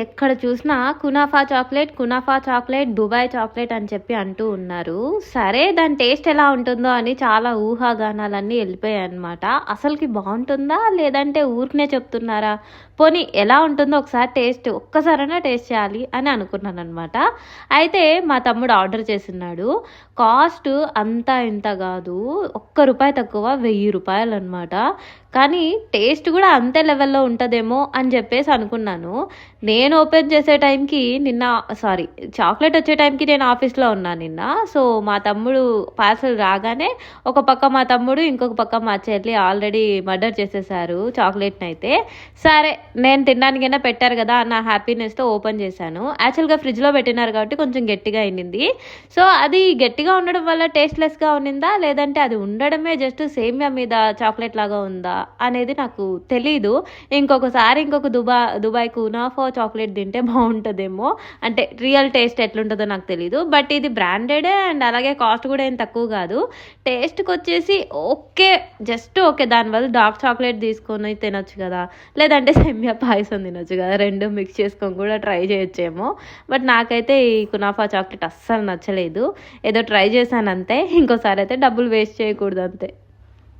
ఎక్కడ చూసినా కునాఫా చాక్లెట్ కునాఫా చాక్లెట్ దుబాయ్ చాక్లెట్ అని చెప్పి అంటూ ఉన్నారు. సరే దాని టేస్ట్ ఎలా ఉంటుందో అని చాలా ఊహాగానాలన్నీ వెళ్ళిపోయాయి అనమాట అసలుకి బాగుంటుందా? లేదంటే ఊరికనే చెప్తున్నారా? పోనీ ఎలా ఉంటుందో ఒకసారి టేస్ట్ ఒక్కసారైనా టేస్ట్ చేయాలి అని అనుకున్నాను అనమాట అయితే మా తమ్ముడు ఆర్డర్ చేసినాడు కాస్ట్ అంతా ఇంత కాదు ఒక్క రూపాయి తక్కువ వెయ్యి రూపాయలు అనమాట కానీ టేస్ట్ కూడా అంతే లెవెల్లో ఉంటుందేమో అని చెప్పేసి అనుకున్నాను. నేను ఓపెన్ చేసే టైంకి నిన్న సారీ చాక్లెట్ వచ్చే టైంకి నేను ఆఫీస్లో ఉన్నాను నిన్న. సో మా తమ్ముడు పార్సల్ రాగానే ఒక పక్క మా తమ్ముడు ఇంకొక పక్క మా చెల్లి ఆల్రెడీ మర్డర్ చేసేసారు చాక్లెట్ని అయితే. సరే నేను తినడానికైనా పెట్టారు కదా నా హ్యాపీనెస్తో ఓపెన్ చేశాను. యాక్చువల్గా ఫ్రిడ్జ్లో పెట్టినారు కాబట్టి కొంచెం గట్టిగా అయింది సో అది గట్టిగా ఉండడం వల్ల టేస్ట్లెస్గా ఉన్నిందా? లేదంటే అది ఉండడమే జస్ట్ సేమియా మీద చాక్లెట్ లాగా ఉందా? అనేది నాకు తెలీదు. ఇంకొకసారి ఇంకొక దుబా దుబాయ్ కూనాఫో చాక్లెట్ తింటే బాగుంటుందేమో. అంటే రియల్ టేస్ట్ ఎట్లుంటుందో నాకు తెలీదు. బట్ ఇది బ్రాండెడే అండ్ అలాగే కాస్ట్ కూడా ఏం తక్కువ కాదు. టేస్ట్కి వచ్చేసి ఓకే. Just okay. దానివల్ల డార్క్ చాక్లెట్ తీసుకొని తినొచ్చు కదా. లేదంటే సెమ్యా పాయసం తినొచ్చు కదా. రెండు మిక్స్ చేసుకొని కూడా ట్రై చేయొచ్చేమో. బట్ నాకైతే ఈ కునాఫా చాక్లెట్ అస్సలు నచ్చలేదు. ఏదో ట్రై చేశాను అంతే ఇంకోసారి అయితే డబ్బులు వేస్ట్ చేయకూడదు అంతే.